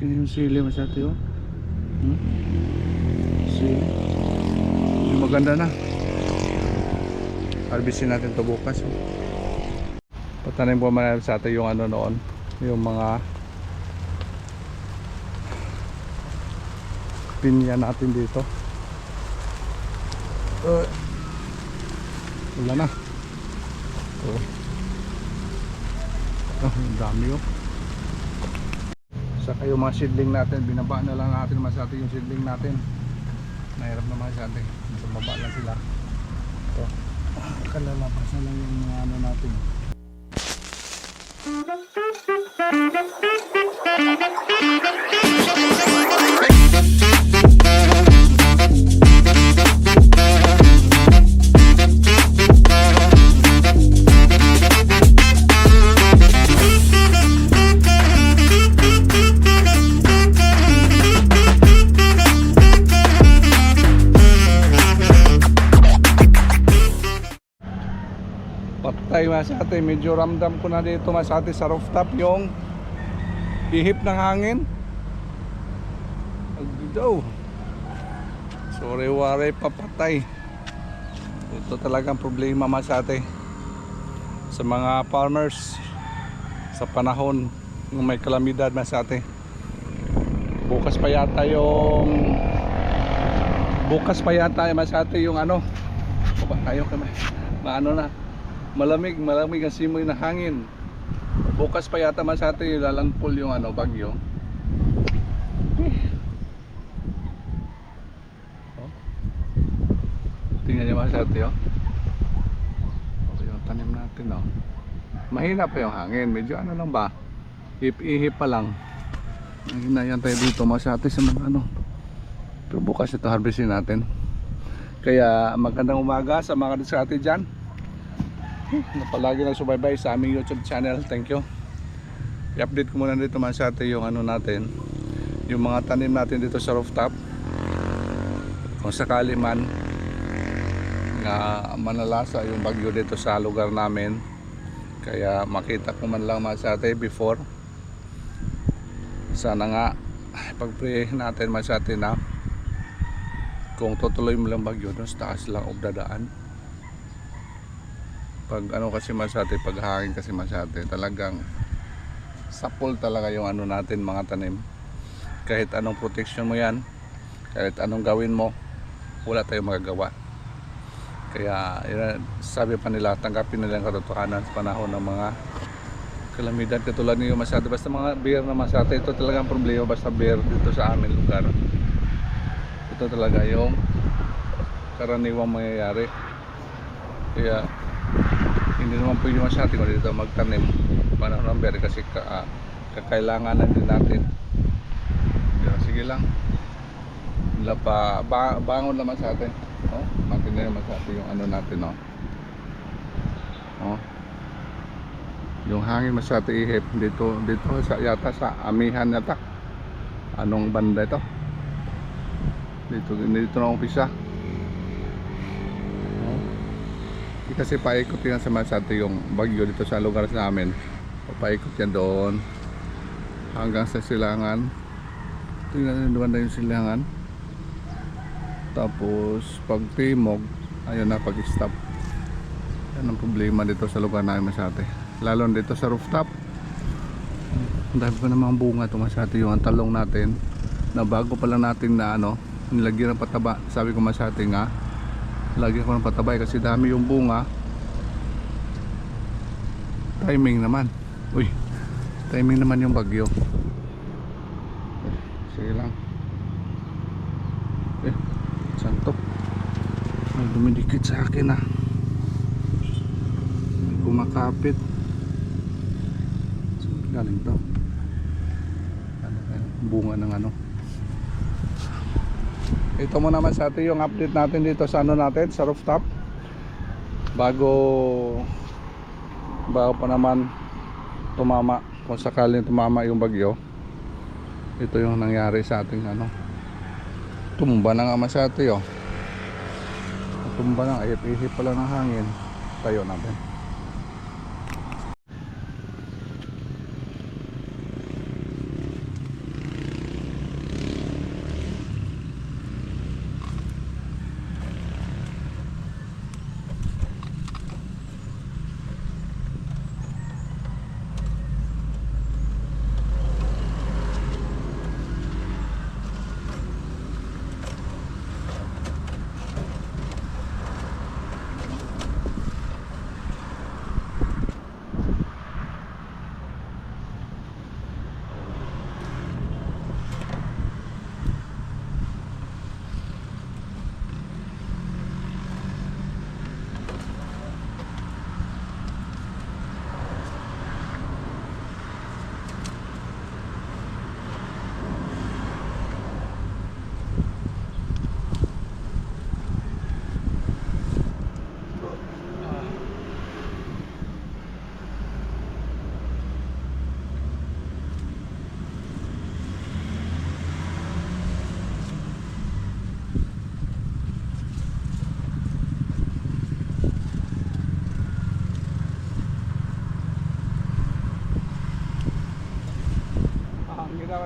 Na yung sili masyado yun. Hmm? Sili. Maganda na. Harvestin natin to bukas. Oh. Patanim po man sa atin yung ano noon. Yung mga pinya natin dito. Uh, wala na. Oh. Oh, dami oh. Saka yung mga seedling natin, binaba na lang natin masyado yung seedling natin. Nahirap naman sa atin. Bumaba lang sila. Ito. Kalalabas na lang yung mga ano natin. Patay masate, medyo ramdam ko na dito masate sa rooftop yung ihip ng hangin. Agdaw. Sorry wari papatay. Ito talagang problema masate sa mga farmers sa panahon ng may kalamidad masate. Bukas pa yata yung bukas pa yata masate yung ano. Baba tayo kami. Maano na malamig, malamig ang simoy na hangin. Bukas pa yata man sa atin lalangpol yung ano, bagyo. Oh. Tingnan niyo mga sa atin, oh. Oh, yung tanim natin, oh. Mahina pa yung hangin, medyo ano lang ba? Hip-ihip pa lang. Mahina yan tayo dito mga sa atin sa mga ano. Pero bukas ito harvestin natin. Kaya magandang umaga sa mga sa atin dyan na palagi na subaybay sa aming YouTube channel. Thank you. I-update ko muna dito man sa atin yung ano natin, yung mga tanim natin dito sa rooftop. Kung sakali man na manalasa yung bagyo dito sa lugar namin. Kaya makita ko man lang man sa atin before. Sana nga pag-pray natin man sa atin na kung tutuloy mo lang bagyo doon sa taas lang o dadaan pag ano kasi masate pag hangin kasi masate talagang sapol talaga yung ano natin mga tanim. Kahit anong protection mo yan kahit anong gawin mo wala tayong magagawa. Kaya yun, sabi pa nila tanggapin nila ang katotohanan sa panahon ng mga kalamidad. Katulad niyo masate basta mga beer na masate ito talagang problema basta beer dito sa amin lugar. Ito talaga yung karaniwang mangyayari. Kaya hindi naman pwede masyati kung dito magtanim. Panahon ng berry kasi ka, ah, kakailanganan din natin. Kaya sige lang. Wala pa, ba, bangon naman sa atin. Oh, matindi naman sa atin yung ano natin oh. Oh. yung hangin masyati ihip. Dito, dito sa, yata sa amihan yata anong banda ito? Dito, dito na umpisa Di kasi paikot yan sa Masate yung bagyo dito sa lugar sa amin paikot yan doon. Hanggang sa silangan. Tingnan nyo doon yung silangan. Tapos pag timog ayun na pag stop yan ang problema dito sa lugar namin Masate lalo dito sa rooftop. Ang dami pa namang bunga ito Masate yung ang talong natin. Na bago pa lang natin na ano nilagyan ng pataba. Sabi ko Masate nga lagi ko ng patabay kasi dami yung bunga. Timing naman. Uy timing naman yung bagyo. Sige lang. Eh santo. May dumidikit sa akin ah. Kumakapit. Saan galing to? Ano, ano, bunga ng ano ito mo naman sa atin yung update natin dito sa ano natin sa rooftop. Bago bago pa naman tumama kung sakaling tumama yung bagyo ito yung nangyari sa ating ano. Tumba na nga masyado yun tumba na ihip-ihip pala ng hangin. Tayo natin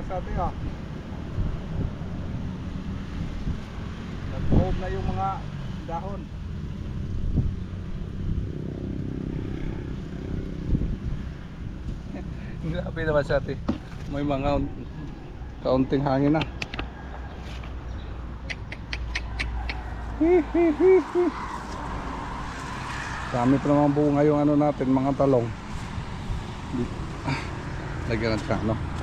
Ang ginawa sa atin ah. Nagpahog na yung mga dahon. Grabe naman sa atin. May mga kaunting hangin na. Dami pa naman bunga yung ano natin, mga talong. Lagyan natin ano.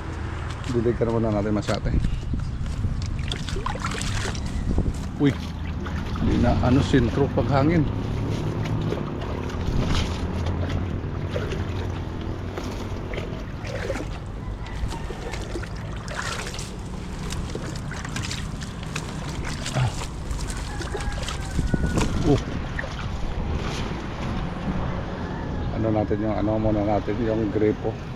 Dilig ka naman na natin masyate. Uy, hindi na ano sintro paghangin. Oh. Ano natin yung ano muna natin yung grepo.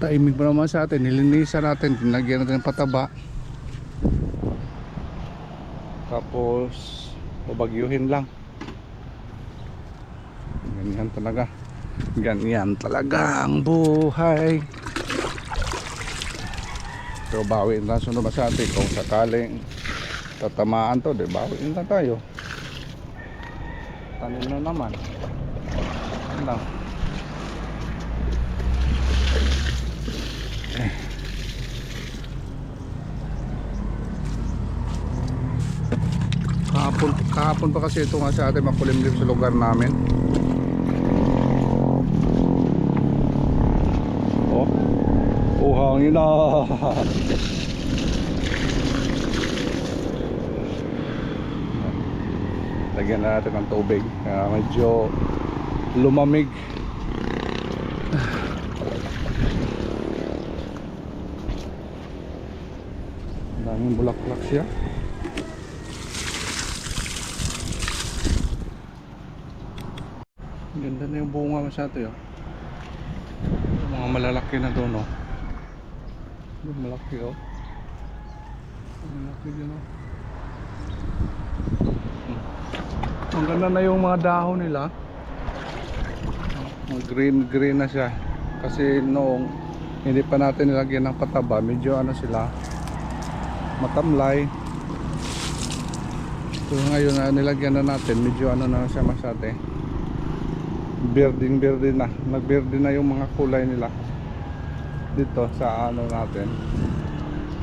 Taimig pa naman sa atin, nilinisan natin, tinagyan natin ng pataba. Tapos, pabagyuhin lang. Ganyan talaga. Ganyan talaga ang buhay. So, bawiin lang sunod ba sa atin kung sakaling tatamaan to, di bawiin lang tayo. Tanim na naman. Lang. Kahapon, kahapon pa kasi ito nga sa atin makulimlim sa lugar namin. Oh. Oh, hangin na. Lagyan na natin ng tubig. Kaya medyo lumamig. Ang daming bulaklak siya. Ganda na yung bunga masyado yun. Mga malalaki na doon, no? Yung malaki, oh. Malaki din, oh. Ang ganda na yung mga dahon nila. Green, green na siya. Kasi noong hindi pa natin nilagyan ng pataba, medyo ano sila, matamlay. So ngayon na nilagyan na natin, medyo ano na siya masyate birding birding na. Nagbirding na yung mga kulay nila. Dito sa ano natin.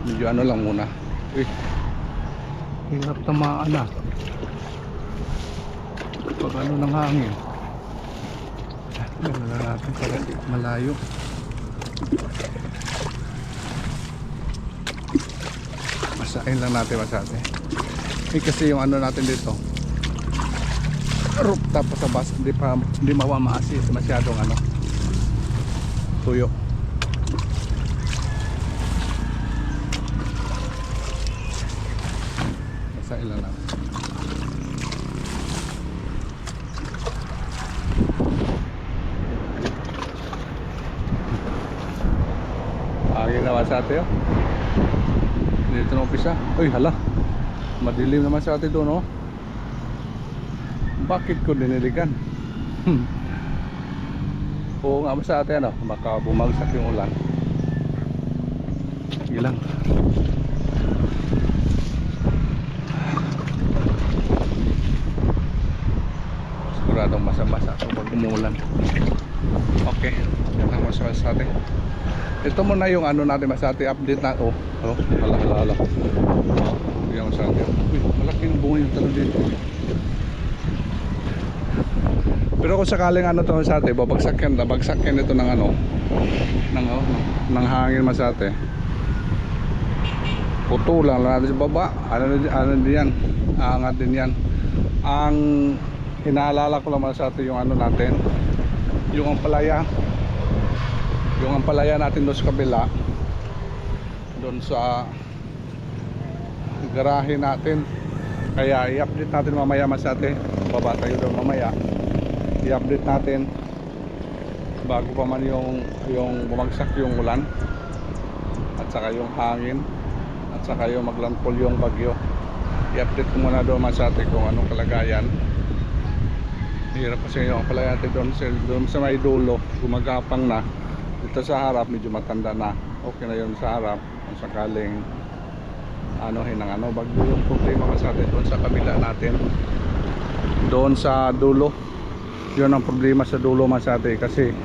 Medyo ano lang muna. Eh hirap tamaan na. Pag ano ng hangin. Ano na natin para di malayo masain lang natin masate eh kasi yung ano natin dito roof tapos sa bus hindi pa hindi mawamaasi masyadong ano tuyo. Sa ilan lang Agil naman sa atin oh. Dito na umpisa. Uy, hala. Madilim naman sa atin doon oh. Bakit ko diniligan? Hmm. Oo nga ba sa atin ano, baka bumagsak yung ulan. Sige lang. Siguradong basa-basa kapag umulan. Okay, ang sa atin. Ito muna yung ano natin masati update na. Oh, oh, hala hala hala. Yan masati. Uy, malaking bunga yung talong dito. Pero kung sakaling ano to sa ate, babagsak yan, babagsak yan ito ng ano, ng, oh, ng hangin masate. Puto lang lang natin sa baba. Ano, ano din yan, aangat din yan. Ang inaalala ko lang masate yung ano natin, yung ampalaya. Yung ampalaya natin doon sa kabila, doon sa garahe natin. Kaya i-update natin mamaya masate. Baba tayo doon mamaya i-update natin bago pa man yung yung bumagsak yung ulan at saka yung hangin at saka yung maglandfall yung bagyo i-update ko muna doon masate kung anong kalagayan Hirap kasi yung pala natin doon sa, doon sa may dulo, gumagapang na. Dito sa harap, medyo matanda na. Okay na yun sa harap. Kung sakaling ano ng ano, bagyo yung problema natin doon sa kabila natin. Doon sa dulo. Yun ang problema sa dulo masate kasi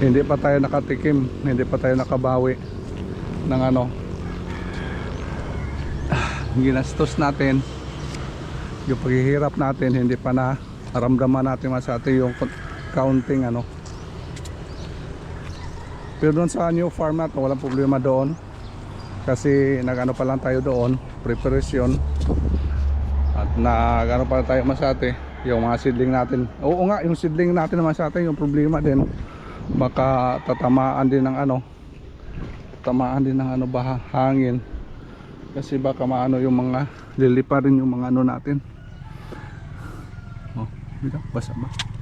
hindi pa tayo nakatikim, hindi pa tayo nakabawi ng ano ginastos natin yung paghihirap natin hindi pa na naramdaman natin masate yung counting ano pero doon sa new farm natin walang problema doon. Kasi nagano pa lang tayo doon preparation. At nagano pa tayo masate yung mga seedling natin. Oo nga yung seedling natin naman sa atin yung problema din baka tatamaan din ng ano tamaan din ng ano baha hangin. Kasi baka maano yung mga lilipa rin yung mga ano natin. Oh basa ba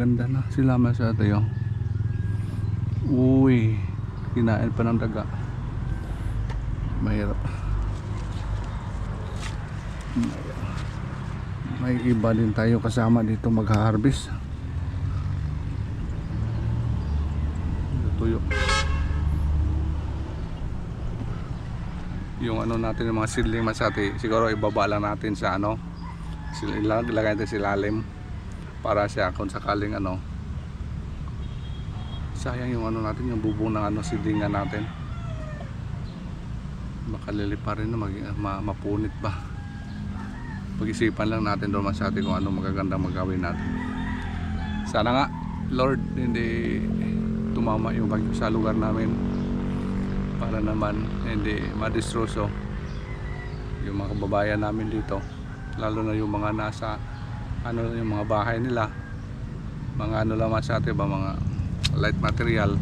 Oh, ganda na. Sila sa tayo uy kinain pa ng daga. Mahirap. May iba din tayo kasama dito mag-harvest. Tuyo. Yung ano natin yung mga seedling masati siguro ibaba lang natin sa ano sila ilag- ilagay natin sa ilalim para siya kung sakaling ano sayang yung ano natin yung bubong ng ano seedlingan natin. Makalili pa rin na mag, ma, mapunit ba? Pag-isipan lang natin doon masati kung ano magaganda magawin natin. Sana nga Lord hindi tumama yung bagyo sa lugar namin para naman hindi madistroso yung mga kababayan namin dito lalo na yung mga nasa ano yung mga bahay nila. Mga ano lang sa atin ba mga light material.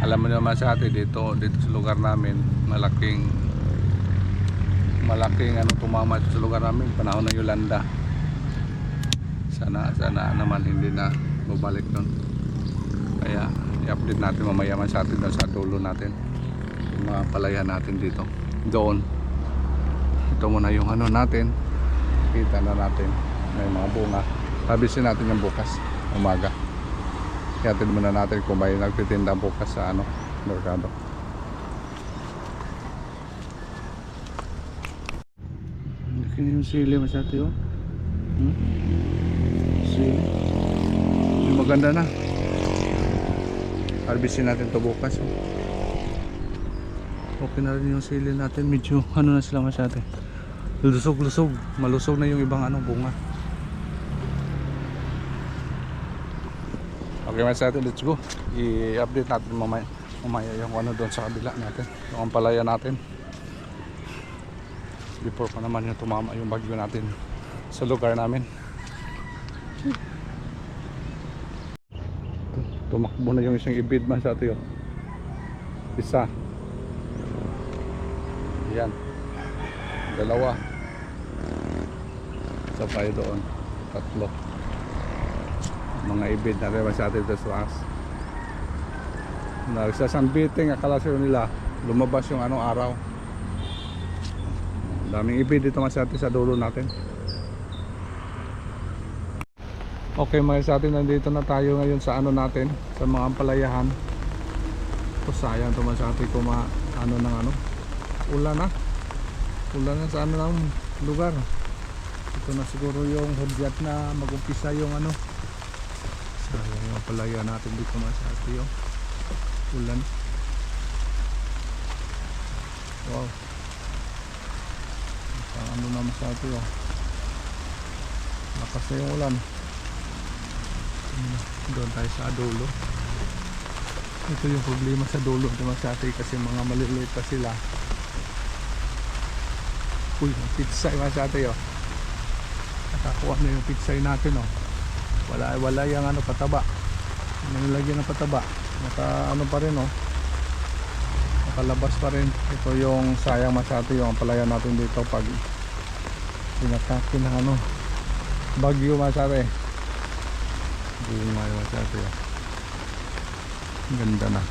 Alam mo naman sa atin dito dito sa lugar namin malaking malaking ano tumama sa lugar namin panahon ng Yolanda. Sana sana naman hindi na babalik doon kaya i-update natin mamaya man sa atin sa dulo natin. Yung mga palayan natin dito. Doon. Ito muna yung ano natin kita na natin may mga bunga habisin natin yung bukas umaga Ihatid muna natin kung may nagtitinda bukas sa ano, merkado. Laki na yung sili masyati oh. Hmm? Sili. Yung maganda na. Harvestin natin to bukas oh. Okay na rin yung sili natin. Medyo ano na sila masyati. Lusog-lusog. Malusog na yung ibang ano bunga. Okay mga sa atin, let's go. I-update natin mamaya, mamaya yung ano doon sa kabila natin. Yung ampalaya natin. Before pa naman yung tumama yung bagyo natin sa lugar namin. Tumakbo na yung isang ibid man sa atin. Isa. Yan. Dalawa. Isa tayo doon. Tatlo. Mga ibid na rin sa atin sa taas. Nagsasambiting akala sila nila lumabas yung anong araw. Daming ibid dito mas atin sa dulo natin. Okay mga sa atin nandito na tayo ngayon sa ano natin sa mga palayahan ito sayang ito mas atin kung ma, ano ng ano. Ulan na. Ulan na sa ano ng lugar ito na siguro yung hudyat na magumpisa yung ano. Sayang yung palaya natin dito mas ate yung ulan. Wow. Isang ano naman sa ate oh. Lakas na yung ulan. Doon tayo sa dulo. Ito yung problema sa dulo naman sa ate kasi mga maliliit pa sila. Uy pizza yung sa ate oh nakakuha na yung pizza natin oh. Wala wala yung ano pataba. Nilagyan ng pataba. Naka ano pa rin oh. Nakalabas pa rin. Ito yung sayang masyado yung palaya natin dito pag pinatake ng ano. Bagyo masyado eh. Hindi mayo masyado eh. Ganda na.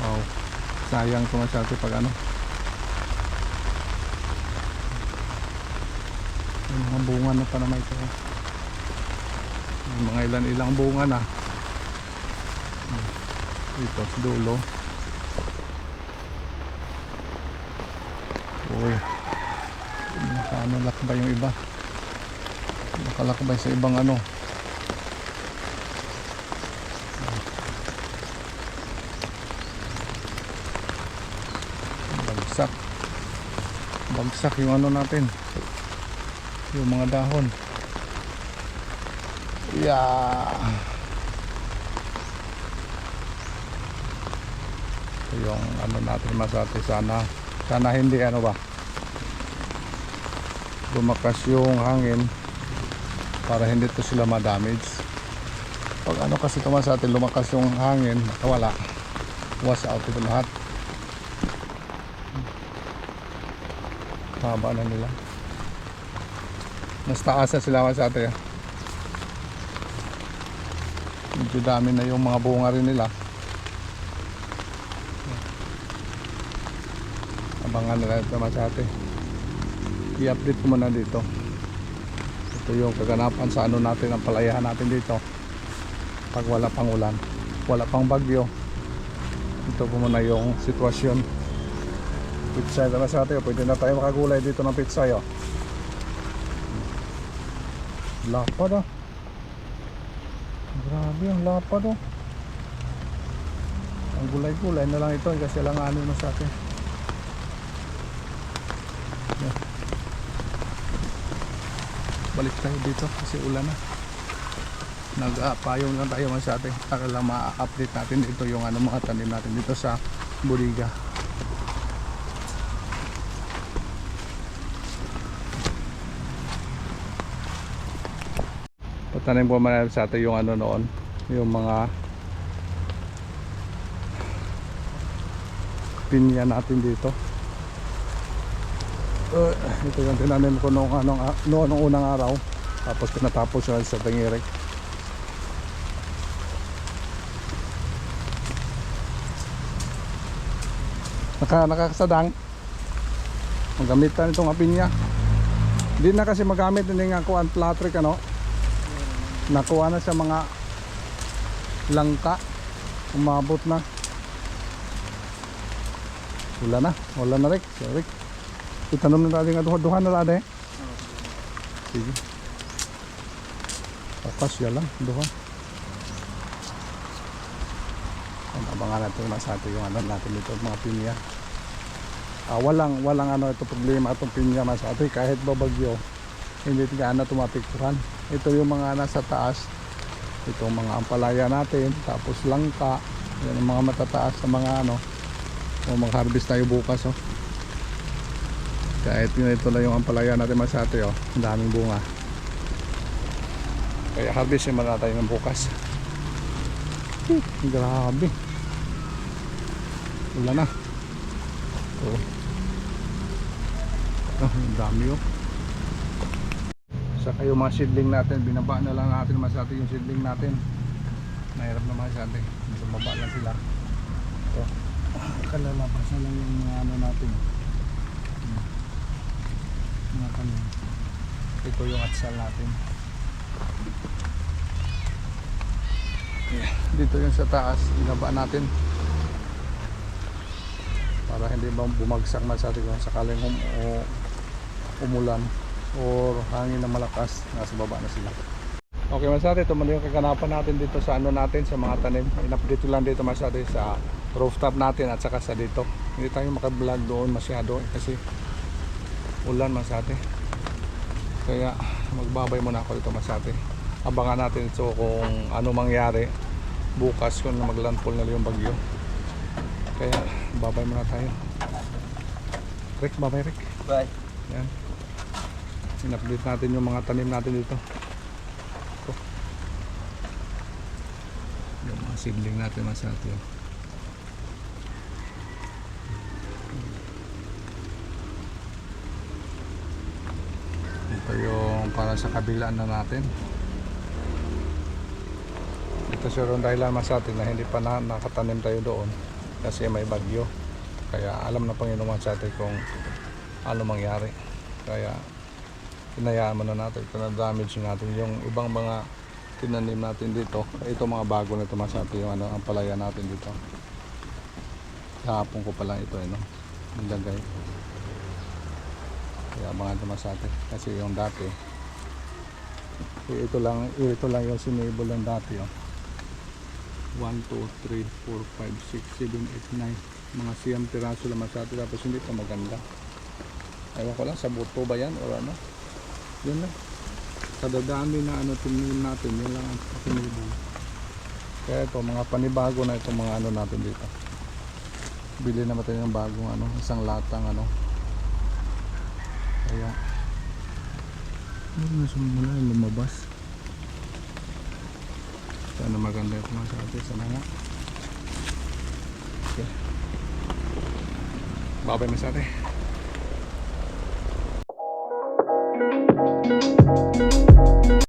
Wow. Sayang ito masyado pag ano May mga bunga na pa naman ito. Mga ilan ilang bunga na. Dito sa dulo. Uy. Nakaano lakbay yung iba. Nakalakbay sa ibang ano. Bagsak. Bagsak yung ano natin. Yung mga dahon. Yeah. Ito yung ano natin masati sana sana hindi ano ba? Lumakas yung hangin para hindi to sila ma-damage. Pag ano kasi ito sa atin lumakas yung hangin wala. Was out ito lahat. Haba na nila mas taas na sila sa atin medyo dami na yung mga bunga rin nila. Abangan nila ito sa atin i-update ko muna dito. Ito yung kaganapan sa ano natin ang palayahan natin dito. Pag wala pang ulan wala pang bagyo ito po muna yung sitwasyon. Pitsay na sa atin pwede na tayo makagulay dito ng pitsay oh. Lapad ah. Grabe ang lapad oh. Ang gulay-gulay na lang ito kasi lang ano na sa atin. Balik tayo dito kasi ulan na. Nag-apayong lang tayo man sa atin para lang ma-update natin dito yung ano mga tanim natin dito sa Buriga patanim po man sa atin yung ano noon yung mga pinya natin dito. Uh, ito yung tinanim ko nung, anong, noong, nung unang araw. Tapos pinatapos yun sa tingirik naka, nakakasadang. Magamitan itong apinya. Hindi na kasi magamit hindi nga kuan platric ano nakuha na sa mga langka umabot na wala na wala na Rick Rick Itanong na natin nga duha-duha na natin eh. Sige. Tapas yan lang, duha. Ang abangan natin mas natin yung ano natin dito mga pinya. Ah, walang walang ano ito problema itong pinya mas atin kahit babagyo hindi na tumapikturan. Ito yung mga nasa taas. Ito ang mga ampalaya natin, tapos langka, yan ang mga matataas sa mga ano. O mag-harvest tayo bukas oh. Kahit ganito lang yung ampalaya natin masate oh. Ang daming bunga. Kaya harvest yung tayo ng bukas. Hmm, grabe. Wala na. Oh. oh ang dami oh saka yung mga seedling natin binaba na lang natin masate yung seedling natin. Mahirap na masate bumaba lang sila. Oh. kalalabas na lang yung ano natin. Mga kanin ito yung atsal natin. Dito yung sa taas inaba natin. Para hindi ba bumagsak atin kung sakaling um, o, umulan or hangin na malakas nasa baba na sila. Okay masari ito muna yung kaganapan natin dito sa ano natin sa mga tanim. In-update lang dito masari sa rooftop natin at saka sa dito. Hindi tayo makablog doon masyado kasi ulan masate kaya magbabay muna ako dito masate abangan natin ito kung ano mangyari bukas kung maglandfall na yung bagyo. Kaya babay muna tayo. Rick babay Rick. Bye. yan in-update natin yung mga tanim natin dito. Ito. Yung mga seedling natin masate oh. ito yung para sa kabilaan na natin. Ito si Rondailan mas atin na hindi pa na, nakatanim tayo doon kasi may bagyo. Kaya alam na Panginoon sa atin kung ano mangyari. Kaya Hinayaan mo na natin. Ito damage natin. Yung ibang mga tinanim natin dito. Ito mga bago na tumasati yung ano, ang palaya natin dito. Kahapon ko pa lang ito eh, no? Nilagay. Kaya mga tumasati. Kasi yung dati, eh, ito lang, ito lang yung sinable ng dati, oh. 1, 2, 3, 4, 5, 6, 7, 8, 9 mga siyam piraso lang masati tapos hindi pa maganda ewan ko lang sa buto ba yan or ano yun lang. Kadadami na ano tinil natin yun lang ang tinibol kaya ito mga panibago na itong mga ano natin dito. Bili naman tayo ng bagong ano isang latang ano. Kaya ano nasa mula lumabas. Sana maganda yung mga sa atin sana nga. Okay. Babay mas ate.